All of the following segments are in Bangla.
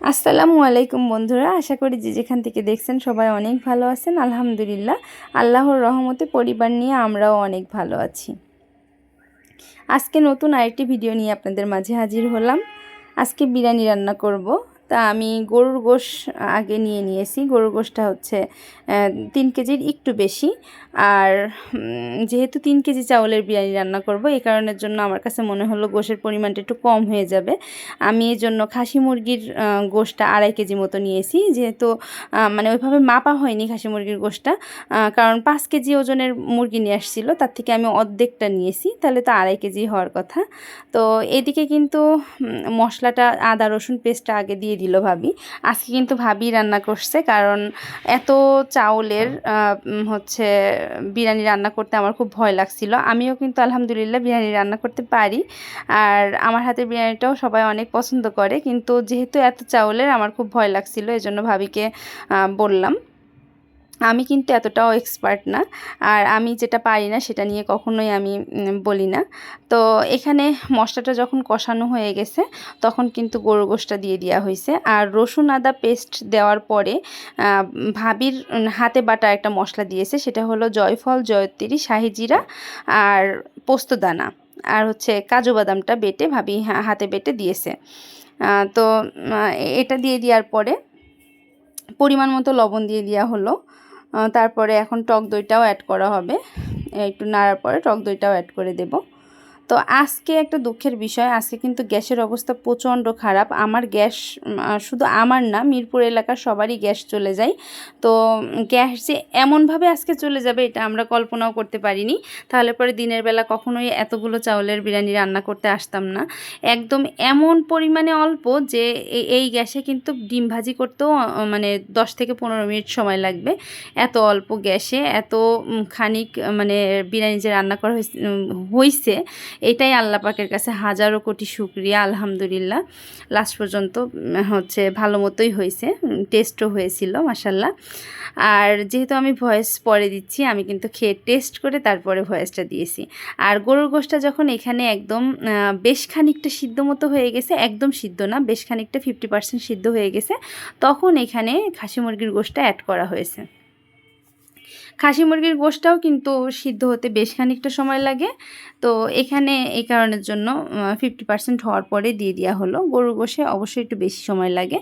আসসালামু আলাইকুম বন্ধুরা, আশা করি যে যেখান থেকে দেখছেন সবাই অনেক ভালো আছেন, আলহামদুলিল্লাহ। আল্লাহর রহমতে পরিবার নিয়ে আমরাও অনেক ভালো আছি। আজকে নতুন আরেকটি ভিডিও নিয়ে আপনাদের মাঝে হাজির হলাম। আজকে বিরিয়ানি রান্না করব। তা আমি গরুর গোশ আগে নিয়ে নিয়েছি। গরুর গোশটা হচ্ছে তিন কেজির একটু বেশি। আর যেহেতু তিন কেজি চাউলের বিরিয়ানি রান্না করব এই কারণের জন্য আমার কাছে মনে হলো গোশের পরিমাণটা একটু কম হয়ে যাবে। আমি এই জন্য খাসি মুরগির গোশটা আড়াই কেজি মতো নিয়েছি। যেহেতু মানে ওইভাবে মাপা হয়নি খাসি মুরগির গোশটা কারণ পাঁচ কেজি ওজনের মুরগি নিয়ে আসছিল, তার থেকে আমি অর্ধেকটা নিয়েছি, তাহলে তো আড়াই কেজি হওয়ার কথা। তো এদিকে কিন্তু মশলাটা আদা, রসুন পেস্টটা আগে দিয়ে দিল ভাবি। আজকে কিন্তু ভাবি রান্না করছে কারণ এত চাউলের হচ্ছে বিরিয়ানি রান্না করতে আমার খুব ভয় লাগছিল। আমিও কিন্তু আলহামদুলিল্লাহ বিরিয়ানি রান্না করতে পারি। আর আমার হাতের বিরিয়ানিটাও সবাই অনেক পছন্দ করে। কিন্তু যেহেতু এত চাউলের আমার খুব ভয় লাগছিল, এজন্য ভাবিকে বললাম। আমি কিন্তু এতটাও এক্সপার্ট না, আর আমি যেটা পারি না সেটা নিয়ে কখনোই আমি বলি না। তো এখানে মশলাটা যখন কষানো হয়ে গেছে, তখন কিন্তু গরু গোষ্ঠটা দিয়ে দেওয়া হয়েছে। আর রসুন আদা পেস্ট দেওয়ার পরে ভাবির হাতে বাটা একটা মশলা দিয়েছে, সেটা হলো জয়ফল, জয়ত্রী শাহিজিরা আর পোস্তদানা আর হচ্ছে কাজু বাদামটা বেটে ভাবি হাতে বেটে দিয়েছে। তো এটা দিয়ে দেওয়ার পরে পরিমাণ মতো লবণ দিয়ে দেওয়া হলো। তারপরে এখন টক দইটাও অ্যাড করা হবে। একটু নাড়ার পরে টক দইটাও অ্যাড করে দেবো। তো আজকে একটা দুঃখের বিষয়, আজকে কিন্তু গ্যাসের অবস্থা প্রচণ্ড খারাপ। আমার গ্যাস শুধু আমার না, মিরপুর এলাকার সবারই গ্যাস চলে যায়। তো গ্যাস যে এমনভাবে আজকে চলে যাবে, এটা আমরা কল্পনাও করতে পারিনি। তাহলে পরে দিনের বেলা কখনোই এতগুলো চাউলের বিরিয়ানি রান্না করতে আসতাম না। একদম এমন পরিমাণে অল্প যে এই গ্যাসে কিন্তু ডিম ভাজি করতেও মানে দশ থেকে পনেরো মিনিট সময় লাগবে। এত অল্প গ্যাসে, এত খানিক মানে বিরিয়ানি যে রান্না করা হয়েছে এটাই আল্লাহ পাকের কাছে হাজারো কোটি শুক্রিয়া, আলহামদুলিল্লাহ। লাস্ট পর্যন্ত হচ্ছে ভালো মতোই হয়েছে টেস্টও হয়েছিল মাসাল্লাহ আর যেহেতু আমি ভয়েস পরে দিচ্ছি, আমি কিন্তু খেয়ে টেস্ট করে তারপরে ভয়েসটা দিয়েছি। আর গরুর গোষ্ঠটা যখন এখানে একদম বেশ খানিকটা সিদ্ধ মতো হয়ে গেছে, একদম সিদ্ধ না, বেশ খানিকটা ফিফটি পার্সেন্ট সিদ্ধ হয়ে গেছে, তখন এখানে খাসি মুরগির গোষ্ঠটা অ্যাড করা হয়েছে। খাসি মুরগির গোশটাও কিন্তু সিদ্ধ হতে বেশ খানিকটা সময় লাগে। তো এখানে এই কারণের জন্য ফিফটি পার্সেন্ট হওয়ার পরে দিয়ে দেওয়া হলো। গরুর গোশে অবশ্যই একটু বেশি সময় লাগে।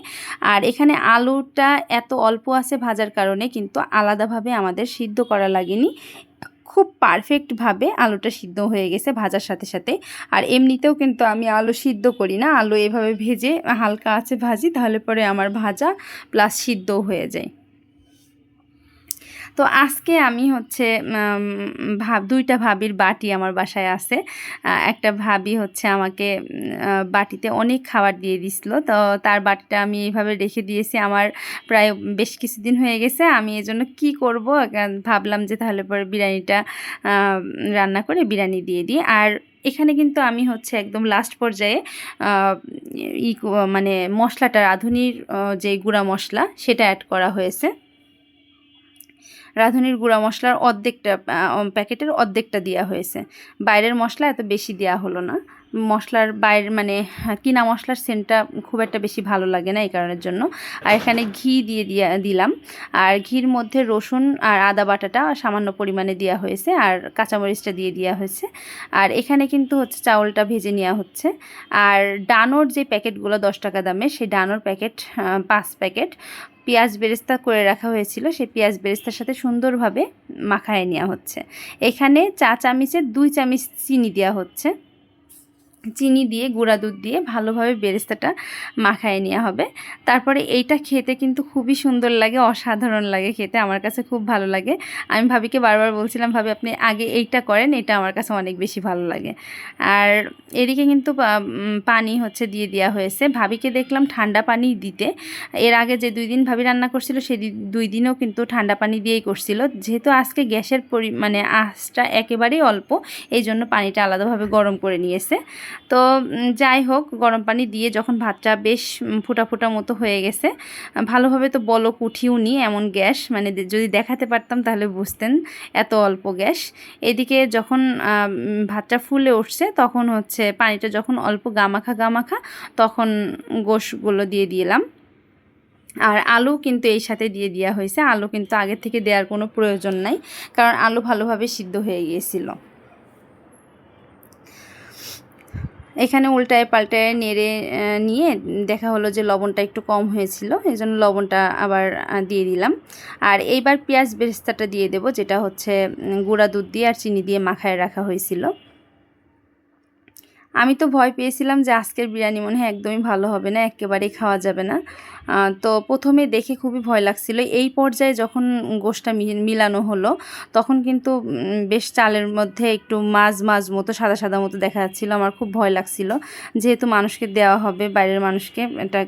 আর এখানে আলুটা এত অল্প আছে ভাজার কারণে কিন্তু আলাদাভাবে আমাদের সিদ্ধ করা লাগেনি। খুব পারফেক্টভাবে আলুটা সিদ্ধ হয়ে গেছে ভাজার সাথে সাথে। আর এমনিতেও কিন্তু আমি আলু সিদ্ধ করি না। আলু এভাবে ভেজে হালকা আছে ভাজি, তাহলে পরে আমার ভাজা প্লাস সিদ্ধও হয়ে যায়। তো আজকে আমি হচ্ছে ভাব, দুইটা ভাবির বাটি আমার বাসায় আছে। একটা ভাবি হচ্ছে আমাকে বাটিতে অনেক খাবার দিয়ে দিছিল। তো তার বাটিটা আমি এইভাবে রেখে দিয়েছি। আমার প্রায় বেশ কিছুদিন হয়ে গেছে। আমি এজন্য কি করব? ভাবলাম যে তাহলে পরে বিরিয়ানিটা রান্না করে বিরিয়ানি দিয়ে দিই। আর এখানে কিন্তু আমি হচ্ছে একদম লাস্ট পর্যায়ে ই মানে মশলাটা রাঁধুনির যে গুঁড়া মশলা, সেটা অ্যাড করা হয়েছে। রাঁধুনির গুঁড়া মশলার অর্ধেকটা প্যাকেটের অর্ধেকটা দেওয়া হয়েছে। বাইরের মশলা এত বেশি দেওয়া হলো না। মশলার বাইরে মানে কিনা মশলার সেন্টটা খুব একটা বেশি ভালো লাগে না এই কারণের জন্য। আর এখানে ঘি দিয়ে দিয়া, দিলাম। আর ঘির মধ্যে রসুন আর আদা বাটাটা সামান্য পরিমাণে দেওয়া হয়েছে আর কাঁচামরিচটা দিয়ে দেওয়া হয়েছে। আর এখানে কিন্তু হচ্ছে চাউলটা ভেজে নেওয়া হচ্ছে। আর ডানোর যে প্যাকেটগুলো দশ টাকা দামে, সেই ডানোর প্যাকেট পাঁচ প্যাকেট। পেঁয়াজ বেরেস্তা করে রাখা হয়েছিল, সেই পেঁয়াজ বেরেস্তার সাথে সুন্দরভাবে মাখায় নেওয়া হচ্ছে। এখানে চা চামিচের দুই চামিচ চিনি দেওয়া হচ্ছে। চিনি দিয়ে, গুঁড়া দুধ দিয়ে ভালোভাবে বেরেস্তাটা মাখায় নেওয়া হবে। তারপরে এইটা খেতে কিন্তু খুবই সুন্দর লাগে, অসাধারণ লাগে খেতে, আমার কাছে খুব ভালো লাগে। আমি ভাবিকে বারবার বলছিলাম, ভাবি, আপনি আগে এইটা করেন, এটা আমার কাছে অনেক বেশি ভালো লাগে। আর এদিকে কিন্তু পানি হচ্ছে দিয়ে দেওয়া হয়েছে। ভাবিকে দেখলাম ঠান্ডা পানি দিতে। এর আগে যে দুই দিন ভাবি রান্না করছিল সেই দুই দিনও কিন্তু ঠান্ডা পানি দিয়েই করছিল। যেহেতু আজকে গ্যাসের পরি মানে আঁচটা একেবারেই অল্প এই জন্য পানিটা আলাদাভাবে গরম করে নিয়েছে। তো যাই হোক, গরম পানি দিয়ে যখন ভাতটা বেশ ফুটা ফুটা মতো হয়ে গেছে, ভালোভাবে তো বলক উঠিও নি এমন গ্যাস মানে যদি দেখাতে পারতাম তাহলে বুঝতেন এত অল্প গ্যাস। এদিকে যখন ভাতটা ফুলে উঠছে, তখন হচ্ছে পানিটা যখন অল্প গামাখা গামাখা, তখন গোশগুলো দিয়ে দিলাম। আর আলু কিন্তু এই সাথে দিয়ে দেওয়া হয়েছে, আলু কিন্তু আগে থেকে দেওয়ার কোনো প্রয়োজন নাই, কারণ আলু ভালোভাবে সিদ্ধ হয়ে গিয়েছিল। এখানে উল্টায় পাল্টায় নেড়ে নিয়ে দেখা হলো যে লবণটা একটু কম হয়েছিল এই জন্য লবণটা আবার দিয়ে দিলাম। আর এইবার পেঁয়াজ বেরেস্তাটা দিয়ে দেব, যেটা হচ্ছে গুঁড়া দুধ দিয়ে আর চিনি দিয়ে মাখায় রাখা হয়েছিল। আমি তো ভয় পেয়েছিলাম যে আজকের বিরিয়ানি মনে হয় একদমই ভালো হবে না, একেবারেই খাওয়া যাবে না। তো প্রথমে দেখে খুবই ভয় লাগছিল। এই পর্যায়ে যখন গোষ্ঠটা মিলানো হলো, তখন কিন্তু বেশ চালের মধ্যে একটু মাছ মাছ মতো, সাদা সাদা মতো দেখা যাচ্ছিল। আমার খুব ভয় লাগছিল। যেহেতু মানুষকে দেওয়া হবে, বাইরের মানুষকে, এটা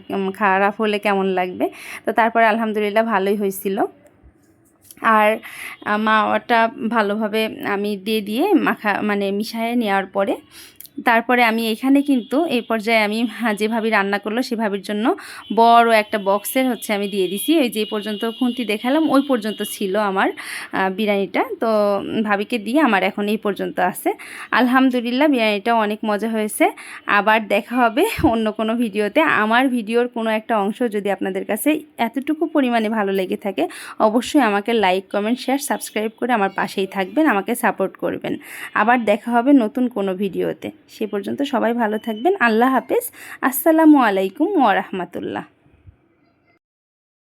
খারাপ হলে কেমন লাগবে? তো তারপরে আলহামদুলিল্লাহ ভালোই হয়েছিল। আর মাওয়াটা ভালোভাবে আমি দিয়ে দিয়ে মাখা মানে মিশিয়ে নেওয়ার পরে তারপরে আমি এখানে কিন্তু এই পর্যায়ে আমি হ্যাঁ, যেভাবে রান্না করল সেভাবের জন্য বড় একটা বক্সের হচ্ছে আমি দিয়ে দিছি। ওই যে পর্যন্ত খুন্তি দেখালাম ওই পর্যন্ত ছিল আমার বিরিয়ানিটা। তো ভাবিকে দিয়ে আমার এখন এই পর্যন্ত আছে। আলহামদুলিল্লাহ বিরিয়ানিটাও অনেক মজা হয়েছে। আবার দেখা হবে অন্য কোনো ভিডিওতে। আমার ভিডিওর কোনো একটা অংশ যদি আপনাদের কাছে এতটুকু পরিমাণে ভালো লেগে থাকে অবশ্যই আমাকে লাইক কমেন্ট শেয়ার সাবস্ক্রাইব করে আমার পাশেই থাকবেন আমাকে সাপোর্ট করবেন। আবার দেখা হবে নতুন কোনো ভিডিওতে। সে পর্যন্ত সবাই ভালো থাকবেন। আল্লাহ হাফেজ। আসসালামু আলাইকুম ওয়া রাহমাতুল্লাহ।